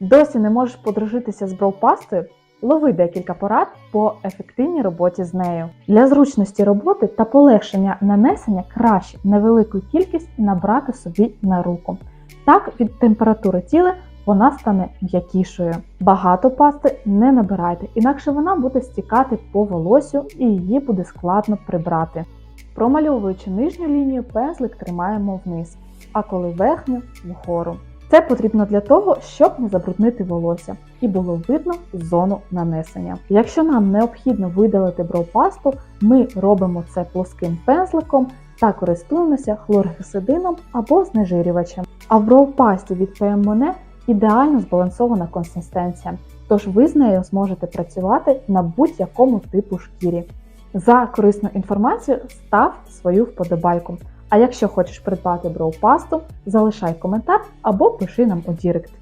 Досі не можеш подружитися з броупастою? Лови декілька порад по ефективній роботі з нею. Для зручності роботи та полегшення нанесення краще невелику кількість набрати собі на руку. Так від температури тіла вона стане м'якішою. Багато пасти не набирайте, інакше вона буде стікати по волосю і її буде складно прибрати. Промальовуючи нижню лінію, пензлик тримаємо вниз, а коли верхню вгору. Це потрібно для того, щоб не забруднити волосся і було видно зону нанесення. Якщо нам необхідно видалити бровпасту, ми робимо це плоским пензликом та користуємося хлоргексидином або знежирювачем. А в бровпасті від Monet ідеально збалансована консистенція, тож ви з нею зможете працювати на будь-якому типу шкірі. За корисну інформацію став свою вподобайку. А якщо хочеш придбати броупасту, залишай коментар або пиши нам у Дірект.